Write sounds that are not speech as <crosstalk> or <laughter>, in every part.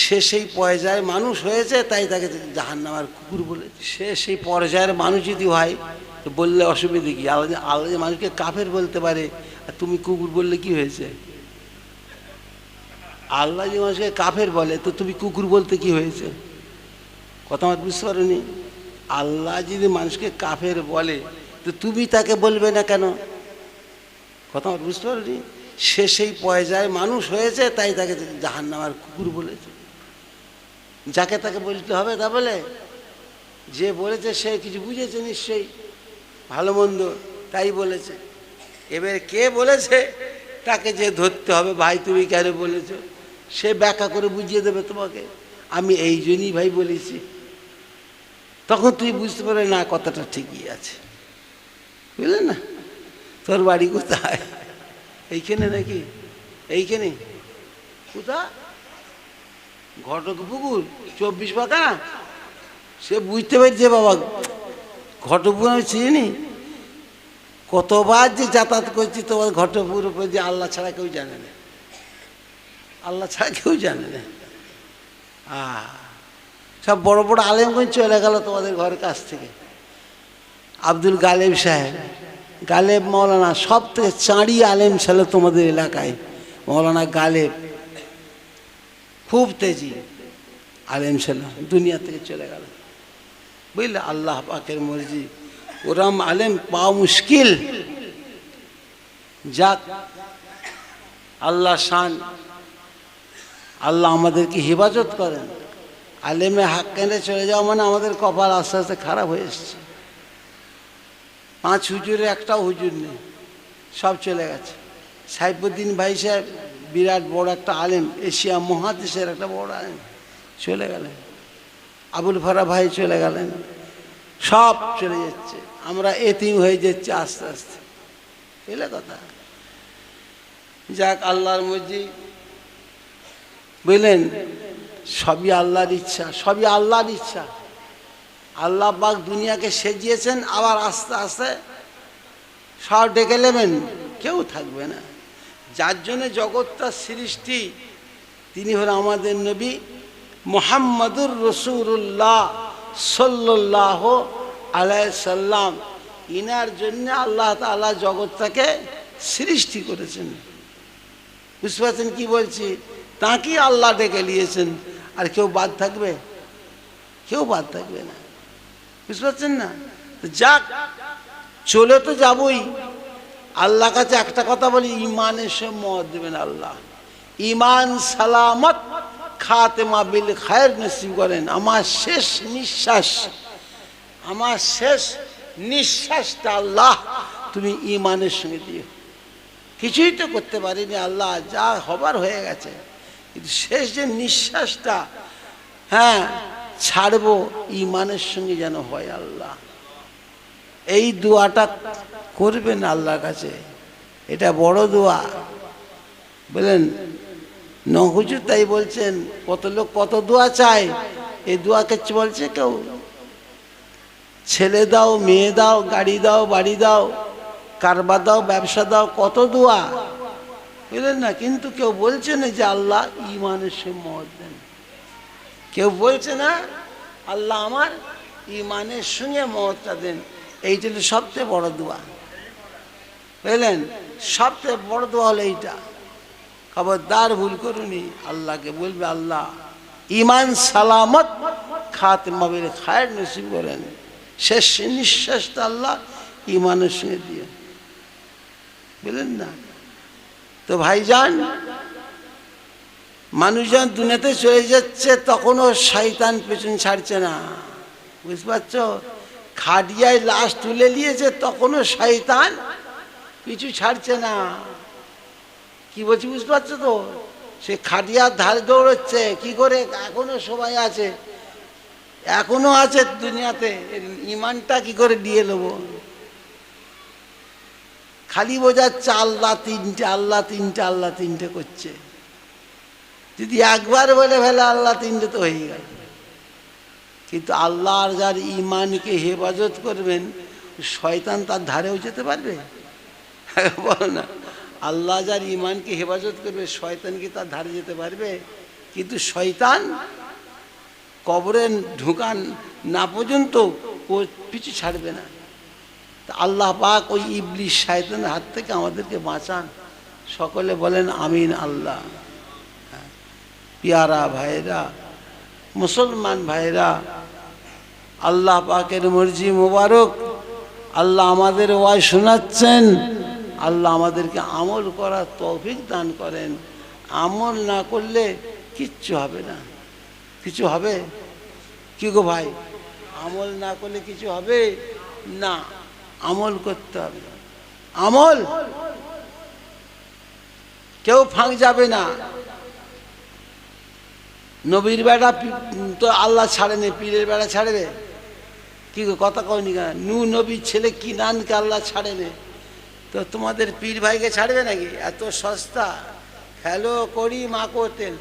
সে সেই পর্যায়ের মানুষ হয়েছে, তাই তাকে জাহান্নামার কুকুর বলে। সে সেই পর্যায়ের মানুষ যদি হয়, তো বললে অসুবিধে কি? আলাদা আলাদা মানুষকে কাফের বলতে পারে, আর তুমি কুকুর বললে কি হয়েছে? আল্লাহ যে মানুষকে কাফের বলে, তো তুমি কুকুর বলতে কি হয়েছে? কথা আমার বুঝতে পারোনি? আল্লাহ যদি মানুষকে কাফের বলে, তো তুমি তাকে বলবে না কেন? কথা আমার বুঝতে পারোনি? সে সেই পর্যায়ে মানুষ হয়েছে, তাই তাকে জাহান্নামার কুকুর বলেছে। যাকে তাকে বলতে হবে তা বলে? যে বলেছে সে কিছু বুঝেছে নিশ্চয়ই। ভালো মন্দ, তাই বলেছে। এবার কে বলেছে? তাকে যে ধরতে হবে, ভাই তুমি কেন বলেছ? সে ব্যাখ্যা করে বুঝিয়ে দেবে তোমাকে। আমি এই জন্যই ভাই বলেছি। তখন তুই বুঝতে পারবে না কথাটা ঠিকই আছে। বুঝলে না? তোর বাড়ি কোথায়? এইখানে নাকি? এইখানে? কোথা ঘটক পুকুর, চব্বিশ পাকা? সে বুঝতে পারছে বাবা ঘটপুর আমি চিনি কতবার যে যাতায়াত করছি, তোমার ঘটপুর উপরে যে আল্লাহ ছাড়া কেউ জানে না। আল্লাহ ছাড়া কেউ জানে না। সব বড় বড় আলেমগঞ্জ চলে গেল তোমাদের ঘরের কাছ থেকে। আব্দুল গালেব সাহেব, গালেব মৌলানা সব থেকে চাঁড়ি আলেম ছিল তোমাদের এলাকায়। মৌলানা গালেব। খুব তেজি। আলেম ছিল দুনিয়া থেকে চলে গেল। বুঝলে? আল্লাহ পাকের মর্জি। ওরম আলেম পাওয়া মুশকিল। যাক, আল্লাহ শান। আল্লাহ আমাদেরকে হেফাজত করেন। আলেমে হাক কেনে চলে যাওয়া মানে আমাদের কপাল আস্তে আস্তে খারাপ হয়ে এসছে। পাঁচ হুজুরে একটাও হুজুর নেই। সব চলে গেছে। সাইফুদ্দিন ভাই সাহেব বিরাট বড় একটা আলেম, এশিয়া মহাদেশের একটা বড় আলেম, চলে গেলেন। আবুল ফারা ভাই চলে গেলেন। সব চলে যাচ্ছে। আমরা এতিম হয়ে যাচ্ছে আস্তে আস্তে। এলে কথা। যাক, আল্লাহর মর্জি। বুঝলেন সবই আল্লাহর ইচ্ছা, সবই আল্লাহর ইচ্ছা। আল্লাহ পাক দুনিয়াকে সেজিয়েছেন, আবার আস্তে আস্তে সব ডেকে নেবেন। কেউ থাকবে না। যার জন্য জগৎটা সৃষ্টি, তিনি হলেন আমাদের নবী মোহাম্মদুর রসুল্লাহ সাল্লাহ আলাই সাল্লাম। ইনার জন্য আল্লাহ তালা জগৎটাকে সৃষ্টি করেছেন। বুঝতে পারছেন কি বলছি? তাঁকেই আল্লাহ ডেকে নিয়েছেন। আর কেউ বাদ থাকবে? কেউ বাদ থাকবে না। বুঝতে পারছেন না? যাক, চলে তো যাবই। আল্লাহ কাছে একটা কথা বলি ইমানের সে মত দেবেন আল্লাহ। ইমান সালামত খাতেমা বিল খায়ের নসিব করেন। আমার শেষ নিঃশ্বাস, আমার শেষ নিঃশ্বাসটা আল্লাহ তুমি ইমানের সঙ্গে দিও। কিছুই তো করতে পারিনি আল্লাহ, যা হবার হয়ে গেছে। কিন্তু শেষ যে নিঃশ্বাসটা হ্যাঁ ছাড়বো ইমানের সঙ্গে যেন হয় আল্লাহ। এই দোয়াটা করবেন আল্লাহর কাছে। এটা বড় দোয়া। বলেন নহুজুর তাই বলছেন, কত লোক কত দোয়া চায়? এই দোয়াকে বলছে কেউ? ছেলে দাও, মেয়ে দাও, গাড়ি দাও, বাড়ি দাও, কারবার দাও, ব্যবসা দাও, কত দোয়া? বুঝলেন না, কিন্তু কেউ বলছে না যে আল্লাহ ইমানের সে মত দেন। কেউ বলছে না, আল্লাহ আমার ইমানের সঙ্গে মতটা দেন। এইটা হলো সবচেয়ে বড় দোয়া। বুঝলেন সবচেয়ে বড় দোয়া হলো এইটা। খবরদার ভুল করুনি, আল্লাহকে বলবে, আল্লাহ ইমান সালামত খাত মাবির খায়ের নসিব করেন। শেষ নিঃশ্বাসটা আল্লাহ ইমানের সঙ্গে দিয়ে বুঝলেন না? তো ভাইজান মানুষজন দুনিয়াতে চলে যাচ্ছে, তখনও শয়তান পেছন ছাড়ছে না। বুঝতে পারছ? খাটিয়ায় লাশ তুলে নিয়েছে, তখনও শয়তান কিছু ছাড়ছে না। কি বলছি বুঝতে পারছ তো? সে খাটিয়ার ধারে দৌড়চ্ছে, কি করে? এখনও সবাই আছে। এখনও আছে দুনিয়াতে। ইমানটা কি করে দিয়ে নেব? খালি বোঝাচ্ছে আল্লাহ তিনটে আল্লাহ তিনটে আল্লাহ তিনটে করছে। যদি একবার বলে ফেলে আল্লাহ তিনটে তো হয়ে গেল। কিন্তু আল্লাহ আর যার ইমানকে হেফাজত করবেন, শয়তান তার ধারেও যেতে পারবে? <laughs> বলো না। আল্লাহ যার ইমানকে হেফাজত করবে, শয়তান কি তার ধারে যেতে পারবে? কিন্তু শয়তান কবরে ঢুকান না পর্যন্ত ও পিছু ছাড়বে না। তা আল্লাহ পাক ওই ইবলিশ শায়তানের হাত থেকে আমাদেরকে বাঁচান। সকলে বলেন, আমিন আল্লাহ। হ্যাঁ। পিয়ারা ভাইরা মুসলমান ভাইরা আল্লাহ পাকের মর্জি মোবারক, আল্লাহ আমাদের ওয়াই শোনাচ্ছেন। আল্লাহ আমাদেরকে আমল করার তৌফিক দান করেন। আমল না করলে কিচ্ছু হবে না। কিছু হবে? কি গো ভাই? আমল না করলে কিছু হবে? না, আমল করতে হবে আমল? কেউ ফাঁক যাবে না। নবীর বেড়া তো আল্লাহ ছাড়েনি, পীরের বেড়া ছাড়বে? কি কথা কয়নি কেন নু নবীর ছেলে কি নানকে আল্লাহ ছাড়েনি তো তোমাদের পীর ভাইকে ছাড়বে নাকি? এত সস্তা। ফেলো করি মাকো তেল।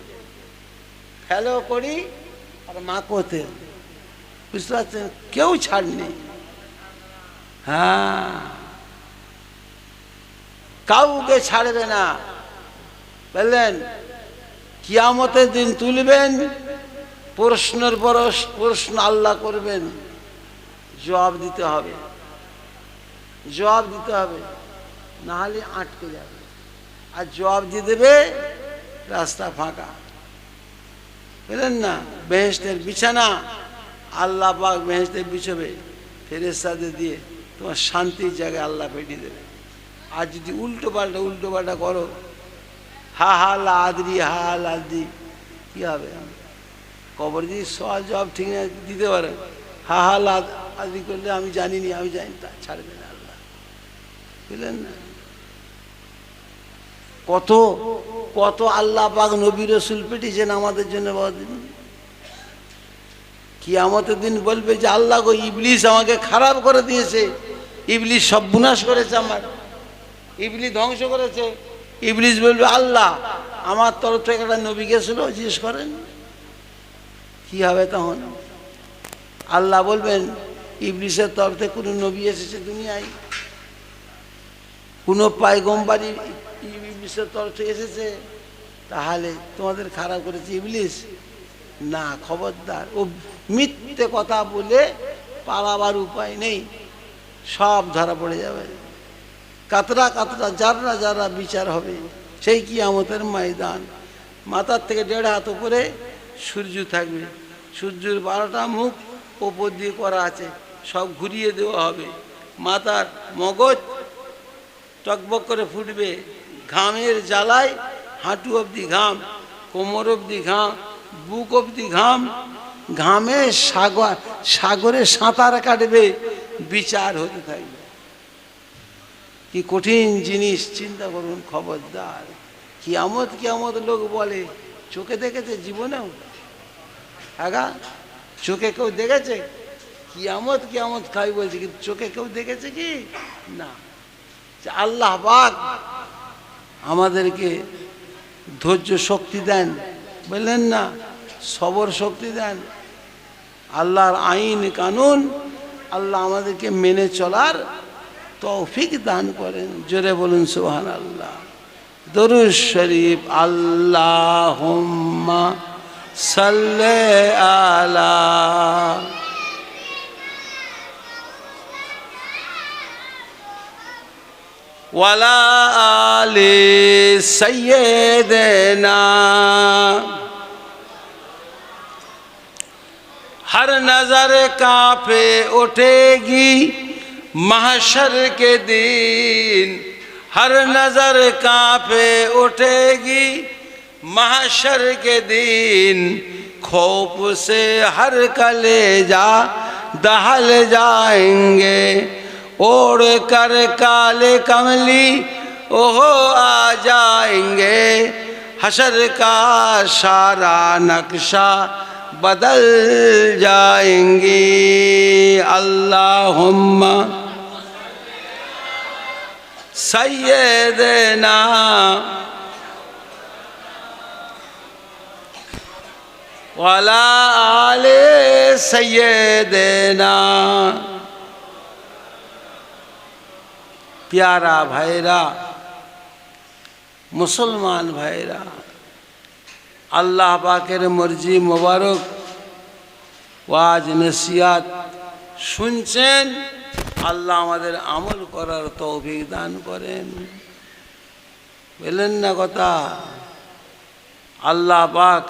ফেলো করি আর মাকো তেল। বুঝতে পারছেন? কেউ ছাড়নি। হ্যাঁ। কাউকে ছাড়বে না। বললেন, কিয়ামতের দিন তুলবেন, প্রশ্নের পর প্রশ্ন আল্লাহ করবেন। জবাব দিতে হবে। জবাব দিতে হবে। না হলে আটকে যাবে। আর জবাব দিয়ে দেবে, রাস্তা ফাঁকা। বুঝলেন না? বেহেস্তের বিছানা, আল্লাহ পাক বেহেস্তের বিছবে ফেরেস্তাদের দিয়ে তোমার শান্তির জায়গায় আল্লাহ পেটিয়ে দেবে। আর যদি উল্টো পাল্টা উল্টো পাল্টা করো, হা হা লাদরি, হা হা লাদি কী হবে? কবর যদি সহজ জবাব ঠিক না দিতে পারে, হা হা লাদ আদি করলে আমি জানিনি, আমি জানি তা ছাড়বে না আল্লাহ। বুঝলেন না? কত কত আল্লাহ পাক নবী রসুল পেটিয়েছেন আমাদের জন্য কি আমাদের দিন বলবে যে আল্লাহ গো ইবলিশ আমাকে খারাপ করে দিয়েছে। ইবলিশ সব বুনাশ করেছে আমার। ইবলি ধ্বংস করেছে। ইবলিশ বলবে, আল্লাহ, আমার তরফ থেকে একটা নবী গেছিল, জিজ্ঞেস করেন। কি হবে তখন? আল্লাহ বলবেন ইবলিশের তরফ থেকে কোনো নবী এসেছে দুনিয়ায়। কোনো পায়গম্বারি ইবলিসের তরফ থেকে এসেছে। তাহলে তোমাদের খারাপ করেছে ইবলিস? না, খবরদার। ও মিথ্যে কথা বলে পালাবার উপায় নেই। সব ধরা পড়ে যাবে। কাতরা কাতরা যারা যারা বিচার হবে, সেই কি আমাদের ময়দান। মাথার থেকে দেড় হাত উপরে সূর্য থাকবে। সূর্যের বারোটা মুখ ওপর দিয়ে করা আছে। সব ঘুরিয়ে দেওয়া হবে। মাথার মগজ টকবক করে ফুটবে। ঘামের জ্বালায় হাঁটু অবধি ঘাম, কোমর অবধি ঘাম, বুক অবধি ঘাম, ঘামে সাগর, সাগরে সাঁতার কাটবে বিচার হতে থাকবে। কি কঠিন জিনিস, চিন্তা করুন খবরদার। কি আমদ কিয়ামত কিয়ামত লোক বলে, চোখে দেখেছে জীবনেও? আগা, চোখে কেউ দেখেছে? কি কিয়ামত কিয়ামত খাই বলছে, কিন্তু চোখে কেউ দেখেছে কি? না। আল্লাহ পাক আমাদেরকে ধৈর্য শক্তি দেন। বললেন না, সবর শক্তি দেন। আল্লাহর আইন, কানুন, আল্লাহ আমাদেরকে মেনে চলার তৌফিক দান করেন। জোরে বলুন সুহান আল্লাহ দরুদ শরীফ আল্লাহ সাল্লে আলা ولا آل سیدنا۔ ہر نظر کا پہ اٹھے گی محشر کے دین ہر نظر کا پہ اٹھے گی محشر کے دین کھوپ سے ہر کلے جا دہل جائیں گے۔ اوڑ کر کالے کملی، اوہو آ جائیں گے۔ حشر کا سارا نقشہ بدل جائیں گی۔ اللہم سیدنا والا آلِ سَيِّدِنَا प्यारा भाईरा मुसलमान भाईरा আল্লাহ পাকের মর্জি মোবারক ওয়াজ নসিয়াত শুনছেন আল্লাহ আমাদের আমল করার তৌফিক দান করেন বললেন না কথা আল্লাহ পাক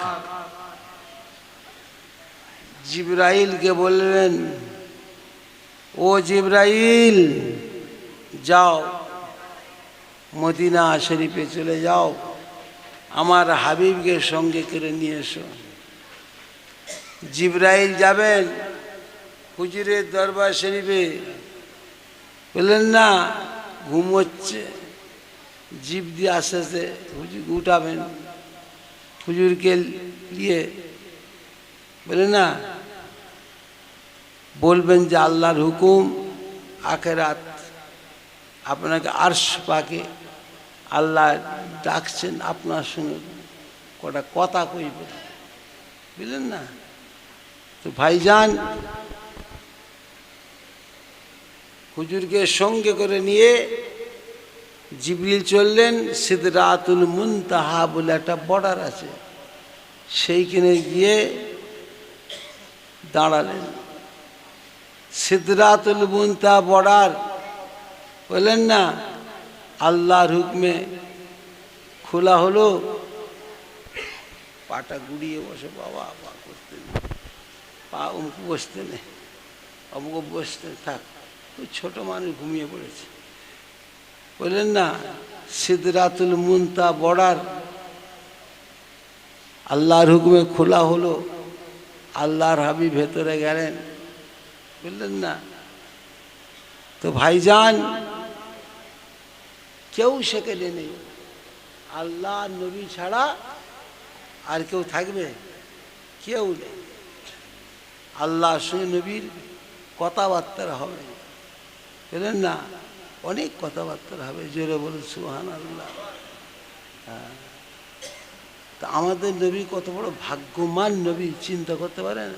জিব্রাইলকে বললেন ও জিব্রাইল যাও, মদিনা শরীফে চলে যাও, আমার হাবিবকে সঙ্গে করে নিয়ে এসো। জিব্রাইল যাবেন, হুজুরের দরবার শরীফে। বললেন, না ঘুমোচ্ছে জিপ দিয়ে আস্তে আস্তে হুজুর উঠাবেন। হুজুরকে নিয়ে বলে না, বলবেন যে আল্লাহর হুকুম আখেরাত আপনাকে আর্শ পাকে আল্লাহ ডাকছেন আপনার সঙ্গে। কটা কথা কইবেন বুঝলেন না? তো ভাইজান, হুজুরকে সঙ্গে করে নিয়ে জিবরিল চললেন। সিদরাতুল মুনতাহা বলে একটা বর্ডার আছে। সেইখানে গিয়ে দাঁড়ালেন। সিদরাতুল মুনতা বর্ডার বললেন, না, আল্লাহর হুকমে খোলা হলো। পাটা গুড়িয়ে বসে, বাবা বা করতে পা অমুক বসতে নেই অমুক বসতে থাক। ওই ছোট মানুষ ঘুমিয়ে পড়েছে। বললেন, না, সিদরাতুল মুনতা বর্ডার, আল্লাহর হুকুমে খোলা হলো। আল্লাহর হাবি ভেতরে গেলেন। বললেন, না তো ভাইজান, কেউ সেখানে নেই। আল্লাহ নবী ছাড়া আর কেউ থাকবে? কেউ নেই। আল্লাহ সঙ্গে নবীর কথাবার্তা হবে। বুঝলেন না? অনেক কথাবার্তা হবে। জোরে বলে সুহান আল্লাহ হ্যাঁ। তা আমাদের নবী কত বড় ভাগ্যমান নবী, চিন্তা করতে পারেন?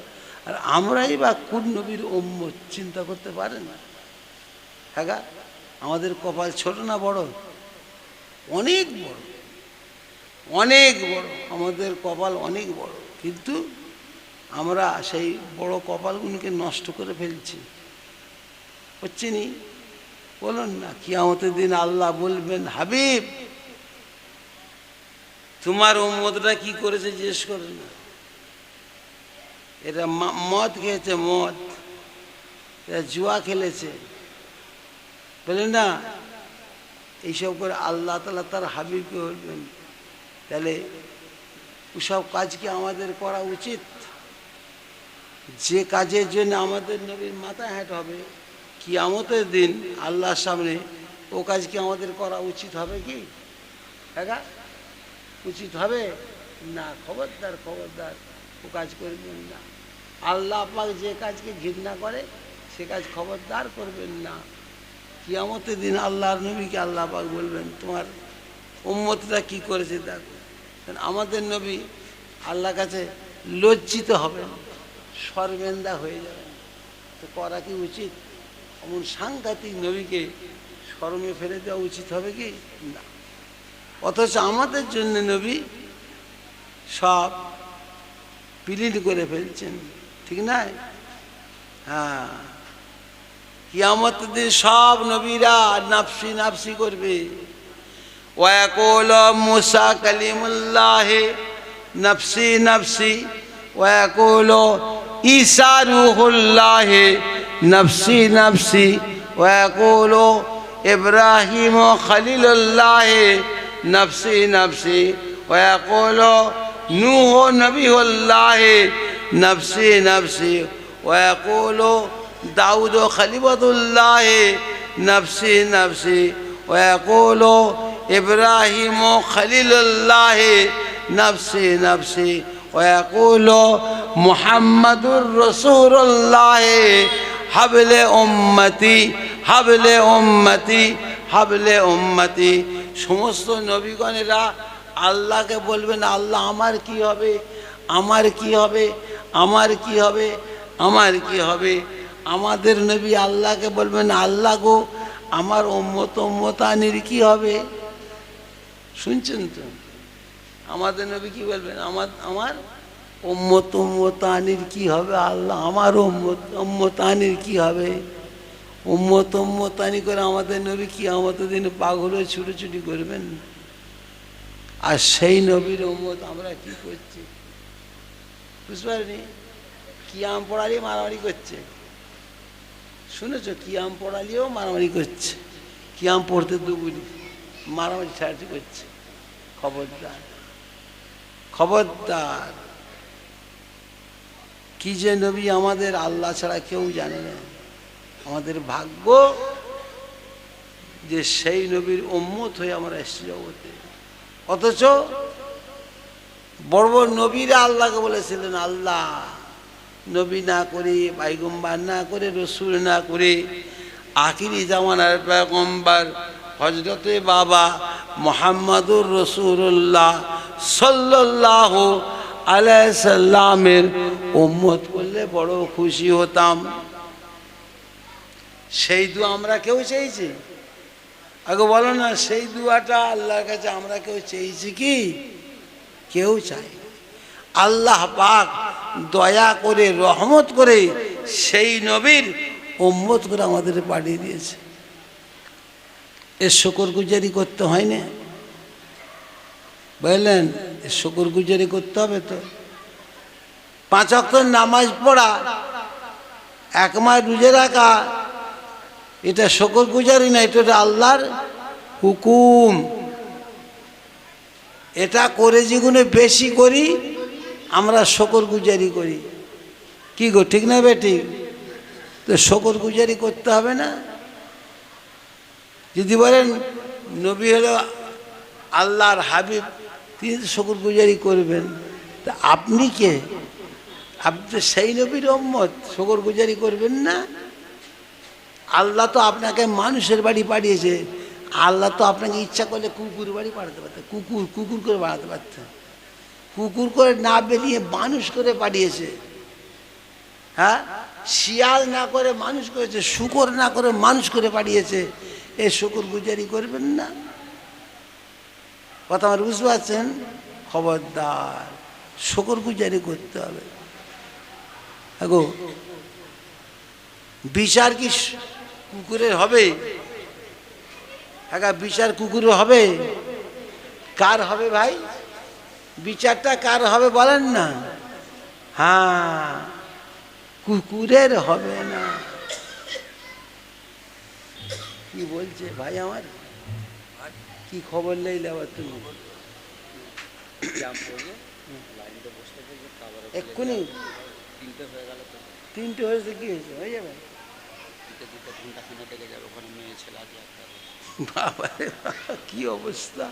আর আমরাই বা কোন নবীর অম্ম চিন্তা করতে পারেন? না হ্যাঁ? আমাদের কপাল ছোট না বড়? অনেক বড়। অনেক বড়। আমাদের কপাল অনেক বড়। কিন্তু আমরা সেই বড় কপালগুলোকে নষ্ট করে ফেলছি। হচ্ছে নি? বলুন না, কিয়ামতের দিন আল্লাহ বলবেন, হাবিব, তোমার উম্মতটা কি করেছে জিজ্ঞেস করে না। এটা মদ খেয়েছে, মদ। এরা জুয়া খেলেছে। বলে না, এইসব করে আল্লাহ তালা তার হাবিবকে বলবেন, তাহলে ওসব কাজ কি আমাদের করা উচিত? যে কাজের জন্য আমাদের নবীর মাথা হ্যাট হবে কি কিয়ামতের দিন আল্লাহর সামনে ও কাজ কি আমাদের করা উচিত হবে কি? হ্যাঁ উচিত হবে? না, খবরদার খবরদার, ও কাজ করবেন না। আল্লাহ পাক যে কাজকে ঘৃণা করে, সে কাজ খবরদার করবেন না। কিয়ামতের দিন আল্লাহর নবীকে আল্লাহ পাক বলবেন, তোমার উম্মতটা কি করেছে দেখো। আমাদের নবী আল্লাহর কাছে লজ্জিত হবেন, শর্মেন্দা হয়ে যাবেন। তো করা কি উচিত? এমন সাংঘাতিক নবীকে শরমে ফেলে দেওয়া উচিত হবে কি? না। অথচ আমাদের জন্য নবী সব পিলিট করে ফেলছেন, ঠিক নাই? হ্যাঁ। কিয়ামত দিন সব নবীরা নাফসি নাফসি করবে ওয়াকুল মুসা কালিমুল্লাহ নফসি নফসি ওয়াকুল ঈসা রুহুল্লাহ নফসি নফসি ওয়াকুল ইব্রাহিম খলিলুল্লাহ নফসি নফসি ওয়াকুল নূহ নবীউল্লাহ নফসি নফসি ওয়াকুল দাউদ খলিফতুল্লাহ নফসি নফসি ويقول إبراهيم خليل الله نفسي نفسي ويقول محمد رسول الله حبل أمتي حبل أمتي حبل أمتي সমস্ত নবীগণেরা আল্লাহকে বলবেন আল্লাহ আমার কি হবে আমার কি হবে আমার কি হবে আমার কি হবে আমাদের নবী আল্লাহকে বলবেন, আল্লাহ গো, আমার উম্মত উম্মতানির কি হবে? শুনছেন তো? আমাদের নবী কি বলবেন, আমার আমার উম্মত উম্মতানির কি হবে? আল্লাহ আমার উম্মত উম্মতানির কি হবে? উম্মত উম্মতানি করে আমাদের নবী কি আমাদের দিনে পাগল ছুটোছুটি করবেন। আর সেই নবীর উম্মত আমরা কি করছি? বুঝতে পারিনি? কি আম পড়ালি, মারামারি করছে। শুনেছ? কিয়াম পড়ালিও মারামারি করছে। কিয়াম পড়তে দুগুলি মারামারি ছাড়াছি করছে। খবরদার। খবরদার। কি যে নবী আমাদের আল্লাহ ছাড়া কেউ জানে না। আমাদের ভাগ্য যে সেই নবীর উম্মত হয়ে আমরা এসেছি জগতে। অথচ বড় বড় নবীরা আল্লাহকে বলেছিলেন, আল্লাহ নবী না করে বাইগম্বার না করে, রসুল না করে, আখিরি জামানার পেগম্বার হজরতে বাবা মোহাম্মদুর রসুল্লাহ সাল্লাহ আলাইসাল্লামের উম্মত করলে বড় খুশি হতাম। সেই দু আমরা কেউ চেয়েছি? আগে বলো না, সেই দুয়াটা আল্লাহর কাছে আমরা কেউ চেয়েছি কি? কেউ চাই আল্লাহ পাক দয়া করে, রহমত করে সেই নবীর উম্মত করে আমাদের পাঠিয়ে দিয়েছে। এর শকর গুজারি করতে হয় না বুঝলেন শকর গুজারি করতে হবে তো। পাঁচ অক্টর নামাজ পড়া, এক মাস রুজে রাখা, এটা শকর গুজারি না, এটা আল্লাহর হুকুম। এটা করে যেগুলো বেশি করি আমরা শকর গুজারি করি। কি গো, ঠিক না বেটি তো শকর গুজারি করতে হবে না? যদি বলেন, নবী হলো আল্লাহর হাবিব, তিনি তো শকর গুজারি করবেন। তা আপনি কে? আপনি তো সেই নবীর অম্মত শকর গুজারি করবেন না? আল্লাহ তো আপনাকে মানুষের বাড়ি পাঠিয়েছে। আল্লাহ তো আপনাকে ইচ্ছা করলে কুকুর বাড়ি পাঠাতে পারতেন কুকুর কুকুর করে বাড়াতে পারতেন কুকুর করে না বেরিয়ে মানুষ করে পাঠিয়েছে। হ্যাঁ? শিয়াল না করে মানুষ করেছে, শুকর না করে মানুষ করে পাঠিয়েছে। এ শুকুর গুজারি করবেন না। কথা আমার বুঝতে পারছেন? খবরদার, শুকুর গুজারি করতে হবে। আগো বিচার কি কুকুরের হবে? একা বিচার কুকুরের হবে? কার হবে ভাই? বিচারটা কার হবে বলেন না? হ্যাঁ কুকুরের হবে না। কি বলছে ভাই আমার? কি খবর লইলে আবার তুমি? এক্ষুনি। তিনটে হয়েছে কি হয়েছে? হয়ে যাবে? বাবা কি অবস্থা?